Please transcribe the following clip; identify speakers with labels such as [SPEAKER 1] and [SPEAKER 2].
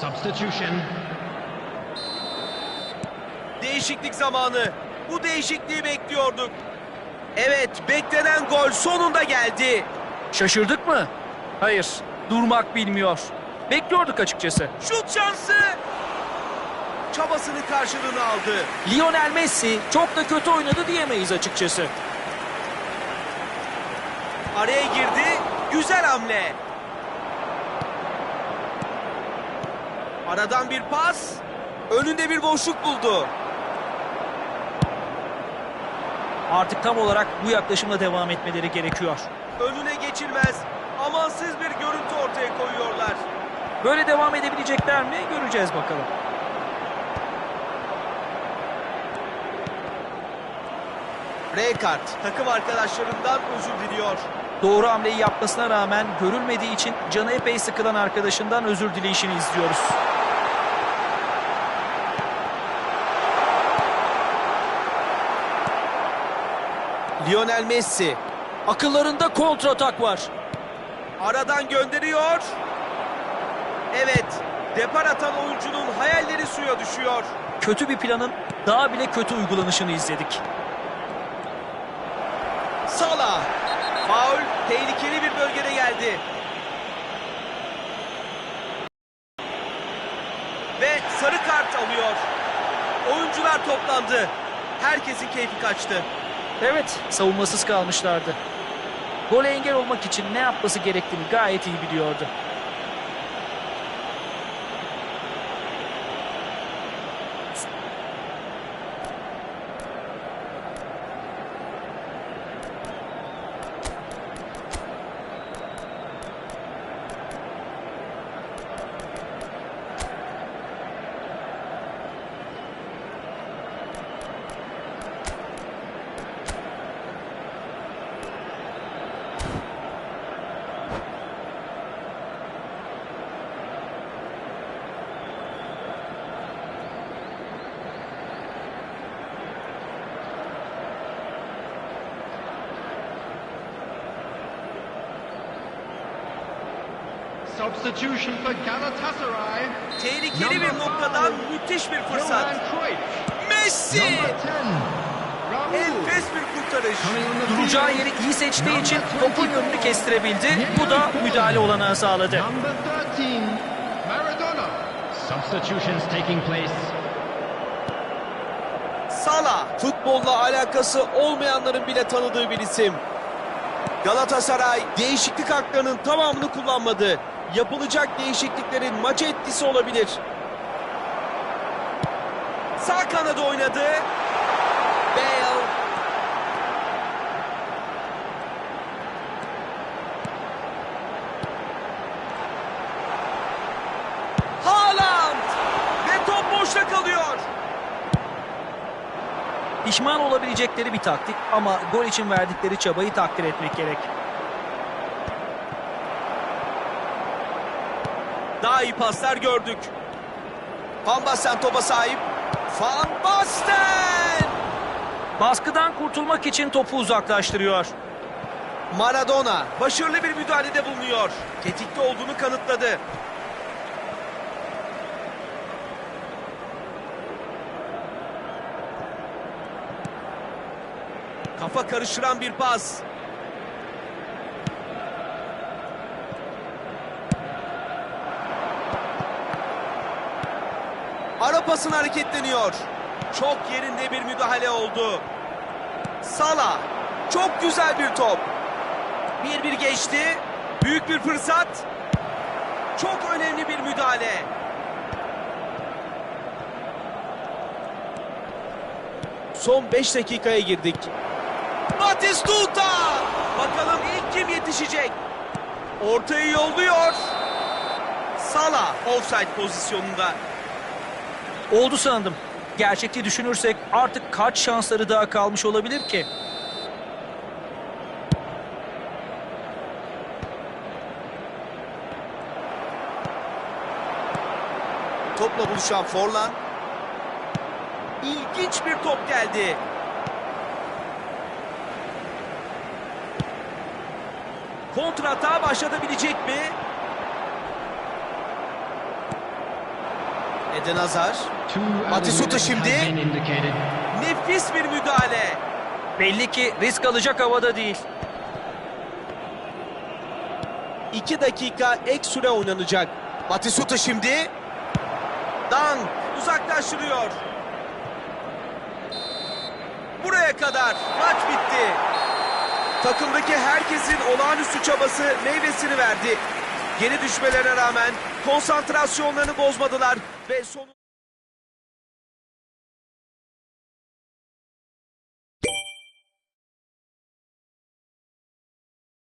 [SPEAKER 1] Substitution.
[SPEAKER 2] Değişiklik zamanı. Bu değişikliği bekliyorduk. Evet, beklenen gol sonunda geldi.
[SPEAKER 3] Şaşırdık mı? Hayır. Durmak bilmiyor. Bekliyorduk açıkçası.
[SPEAKER 2] Şut şansı. Çabasını karşılığını aldı.
[SPEAKER 3] Lionel Messi çok da kötü oynadı diyemeyiz açıkçası.
[SPEAKER 2] Araya girdi. Güzel hamle. Aradan bir pas. Önünde bir boşluk buldu.
[SPEAKER 3] Artık tam olarak bu yaklaşımla devam etmeleri gerekiyor.
[SPEAKER 2] Önüne geçilmez. Amansız bir görüntü ortaya koyuyorlar.
[SPEAKER 3] Böyle devam edebilecekler mi? Göreceğiz bakalım.
[SPEAKER 2] Rekard takım arkadaşlarından özür diliyor.
[SPEAKER 3] Doğru hamleyi yapmasına rağmen görülmediği için canı epey sıkılan arkadaşından özür dileyişini izliyoruz.
[SPEAKER 2] Lionel Messi
[SPEAKER 3] Akıllarında kontratak var.
[SPEAKER 2] aradan gönderiyor. Evet, depar atan oyuncunun hayalleri suya düşüyor.
[SPEAKER 3] Kötü bir planın daha bile kötü uygulanışını izledik.
[SPEAKER 2] Salah. Faul tehlikeli bir bölgede geldi. Ve sarı kart alıyor. Oyuncular toplandı. Herkesin keyfi kaçtı.
[SPEAKER 3] Evet, savunmasız kalmışlardı. Gole engel olmak için ne yapması gerektiğini gayet iyi biliyordu.
[SPEAKER 1] Substitution for Galatasaray.
[SPEAKER 2] Tehlikeli bir noktadan müthiş bir fırsat. Messi!
[SPEAKER 1] Number 10. Raul.
[SPEAKER 2] Enfes bir kurtarış.
[SPEAKER 3] Duracağı yeri iyi seçtiği için topun yönünü kestirebildi. Bu da müdahale olanağı sağladı.
[SPEAKER 1] Number 13. Maradona. Substitutions taking place.
[SPEAKER 2] Salah futbolla alakası olmayanların bile tanıdığı bir isim. Galatasaray değişiklik haklarının tamamını kullanmadı. Yapılacak değişikliklerin maç etkisi olabilir. Sağ kanada oynadı. Bale. Haaland. Ve top boşta kalıyor.
[SPEAKER 3] Pişman olabilecekleri bir taktik ama gol için verdikleri çabayı takdir etmek gerek.
[SPEAKER 2] Daha iyi paslar gördük. Van Basten topa sahip. Van Basten!
[SPEAKER 3] Baskıdan kurtulmak için topu uzaklaştırıyor.
[SPEAKER 2] Maradona başarılı bir müdahalede bulunuyor. Tetikte olduğunu kanıtladı. Kafa karıştıran bir pas. Ara hareketleniyor. Çok yerinde bir müdahale oldu. Salah. Çok güzel bir top. Bir bir geçti. Büyük bir fırsat. Çok önemli bir müdahale. Son 5 dakikaya girdik. Batistuta! Bakalım ilk kim yetişecek? Ortayı yolluyor. Salah offside pozisyonunda.
[SPEAKER 3] Oldu sandım. Gerçekçi düşünürsek artık kaç şansları daha kalmış olabilir ki?
[SPEAKER 2] Topla buluşan Forlan. İlginç bir top geldi. Kontratağa başlatabilecek mi? Eden Hazar.
[SPEAKER 1] Other
[SPEAKER 2] şimdi. Nefis bir müdahale.
[SPEAKER 3] Belli ki risk alacak havada değil.
[SPEAKER 2] 2 dakika ek süre oynanacak. Batistuta şimdi. Dang uzaklaştırıyor. Buraya kadar maç bitti. Takımdaki herkesin olağanüstü çabası meyvesini verdi. Geri düşmelerine rağmen konsantrasyonlarını bozmadılar ve sonu